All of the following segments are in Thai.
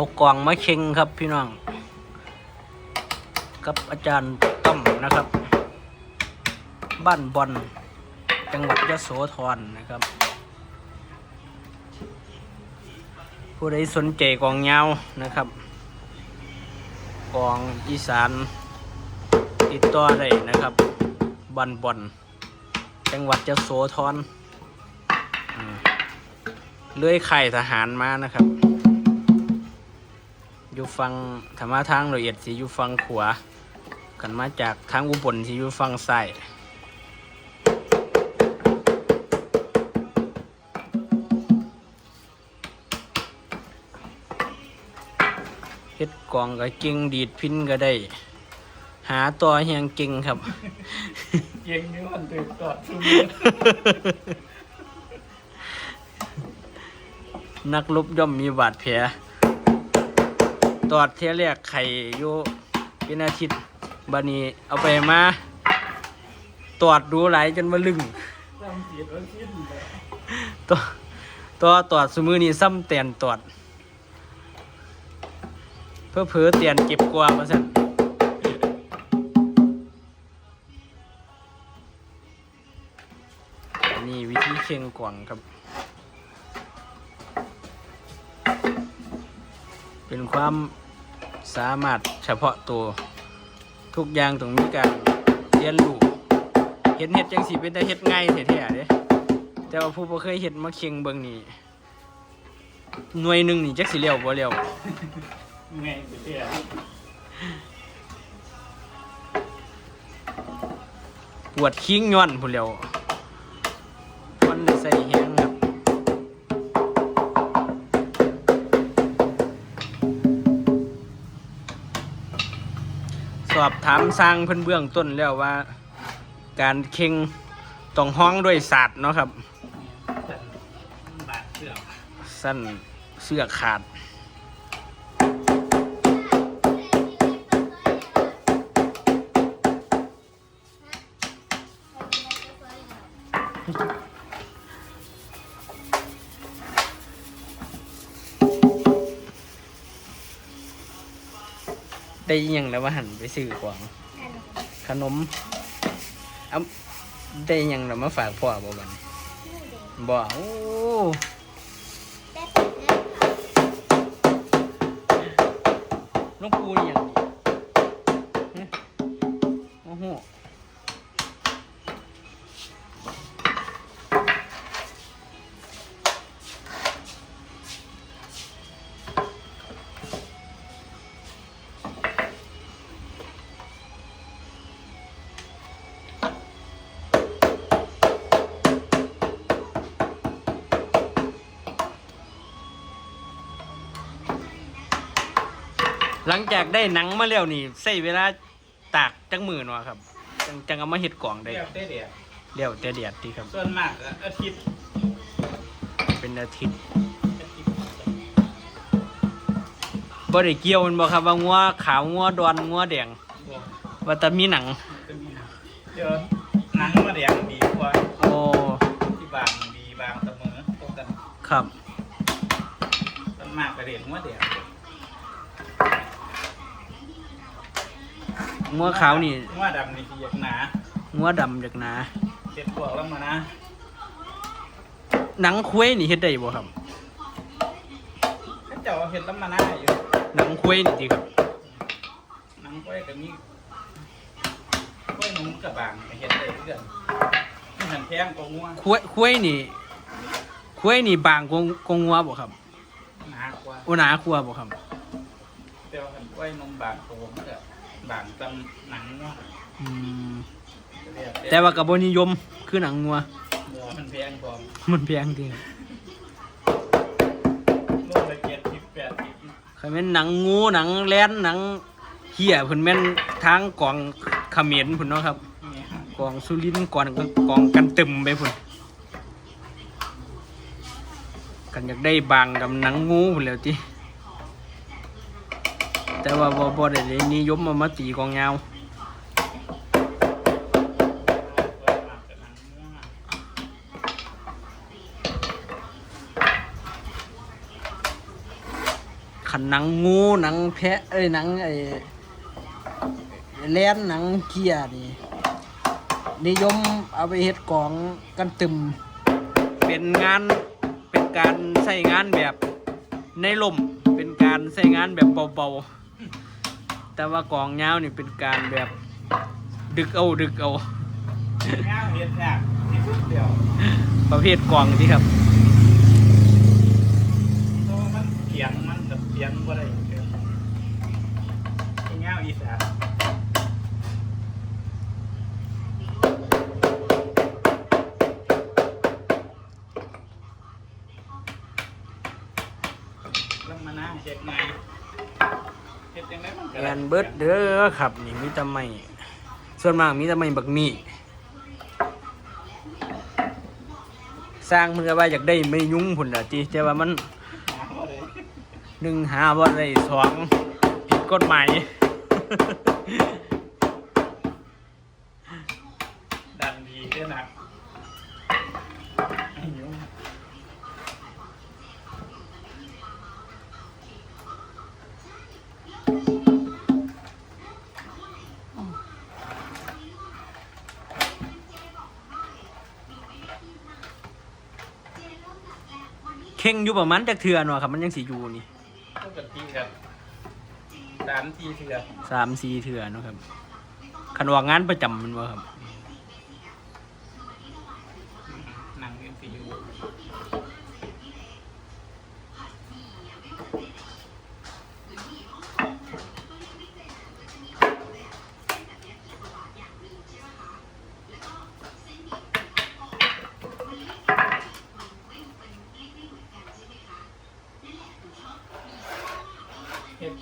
เอากล่องมาเช็งครับพี่น้อง กับอาจารย์ต้อมนะครับ บ้านบอนจังหวัดยะโสธรนะครับ ผู้ใดสนใจกองยาวนะครับกองอีสานติดต่อได้นะครับบ้านบอนจังหวัดยโสธรเลื่อยไข่ทหารมานะครับ อยู่ฟังธรรมะทางละเอียดสิอยู่ฟังขวากันมาจากทางอุบลสิอยู่ฟังซ้ายเฮ็ดกล่องก็เก่งดีดพินก็ได้ หาตัวเฮียงเก่งครับเย็งนี่มันตื่นตอดซุ่มนักลบย่อมมีบาดแผล ตอดเที่ยแรกไข่อยู่เป็นอาทิตย์บานี้เอาไปมาตอดดูหลายจนมาลึงทำผิดว่าสิ้นเลยตัวตัวตอดสมือนี้ซ้ำเตียนตอด เพื่อเผือเตียนเก็บกว่ามาสั่นนี่วิธีเชียงกว่างครับ เป็นความสามารถเฉพาะตัว ทุกอย่างต้องมีการเรียนรู้เห็นเห็ดจังสีเป็นแต่เห็ดง่ายแท้ๆเด้แต่ว่าผู้บ่เคยเห็ดมาเคียงเบิ่งนี่หน่วยหนึ่งนี่จักสิเลี้ยวบ่เลี้ยวไงไปเที่ยวปวดคิ้งย้อนผู้นเลี้ยว อบถามสร้างเพื่อนเบื้องต้นแล้วว่า การเค็งต้องห้องด้วยศาสตร์เนาะครับ สั้นเสื้อขาด ได้อิหยังแล้วว่าหันไปซื้อของขนมเอาได้อิหยังแล้วมาฝากพ่อบ่บัดนี้บ่โอ้หลูกปูนี่หยังนี่ หลังจากได้หนังมาแล้วนี่ใช้เวลาตากจังมือเนาะครับ จังจังเอามาเฮ็ดกล่องได้เที่ยวได้เดียวเดี๋ยวแต่เดียดดีครับ ส่วนมากก็อาทิตย์เป็นอาทิตย์อาทิตย์บ่ได้เกี่ยวแมันบ่ครับว่างัวขาวงัวดอนงัวแดงบอกว่าแต่มีหนังมันก็มีหนังเดี๋ยวหนังมาแดงดีกว่าโอ้ที่บางดีบางเสมอตรงกันครับส่วนมากก็เรียนว่าแดง งัวขาวนี่ว่าดำนี่ที่อยากหนางัวดำจากหนาเจ็ดพวกแล้วมานะหนังคุ้ยนี่เฮ็ดได้บ่ครับเขาเจ้าเห็นแล้วมานะอยู่หนังคุ้ยนี่ติครับหนังก้อยกับนี่ก้อยหนุ่มกับบางก็เห็นได้เพื่อนนี่หันแพงกว่างัวคุ้ยคุ้ยนี่คุ้ยนี่บางกว่ากว่างัวบ่ครับหนากว่าโอ้หนากว่าบ่ครับแต่ว่าหันก้อยนมบางโตมันก็ บางตำหนังงัวอืมเรียกแต่ว่าก็บ่นิยมคือหนังงัวหมูมันแพงพอมันแพงจริงโลละเจ็ดสิบแปดสิบคันแม่นหนังงูหนังแล่นหนังเหี้ยเพิ่นแม่นทางกองเขมรพุ่นเนาะครับนี่ฮะกองสุรินทร์กองกองกันตึมไปพุ่นกันอยากได้บางกับหนังงูพุ่นแหล้วติ แต่ว่าบ่บ่ได้เลยนิยมเอามาตีกองยาวขขันหนังงูหนังแพะเอ้ยหนังไอ้แลนหนังเกียนี่นิยมเอาไปเฮ็ดกองกันตึม เป็นงานเป็นการใช้งานแบบในลมเป็นการใช้งานแบบเบาๆ แต่ว่ากองยาวนี่เป็นการแบบดึกเอาดึกเอาง่ายเห็นยากที่สุดเดียวประเภทกองที่ครับเพราะว่ามันเสียงมันแบบเสียงบ่ได้เด้อที่ง่ายอีสาน แอนเบิร์ดเด้อครับนี่มีแต่ไม่ส่วนมากมีแต่ไม่บักมีสร้างมันก็ว่าอยากได้ไม่ยุ่งพุ่นละจีแต่ว่ามันหาบ่ได้หนึ่งหาบ่ได้สองผิดกฎหมายดันดีด้วยนะ เข่งอยู่ประมาณจักเทือเนาะครับมันยังสิอยู่นี่ปกติครับสามทีเถื่อสามสี่เทือเนาะครับคันว่างานประจำมันว่าครับหนังเอ็นซียู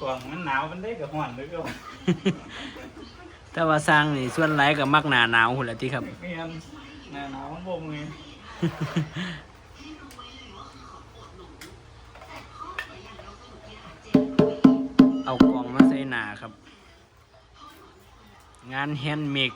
กล่องมันหนาวมันได้กับห่อนหรือก็แต่ว่าสร้างนี่ส่วนหลายก็มักหนาหนาวหุ่นละที่ครับ เมียนหนาหนาวมันบ่มือเอากล่องมาใส่หนาครับ งานแฮนด์เมด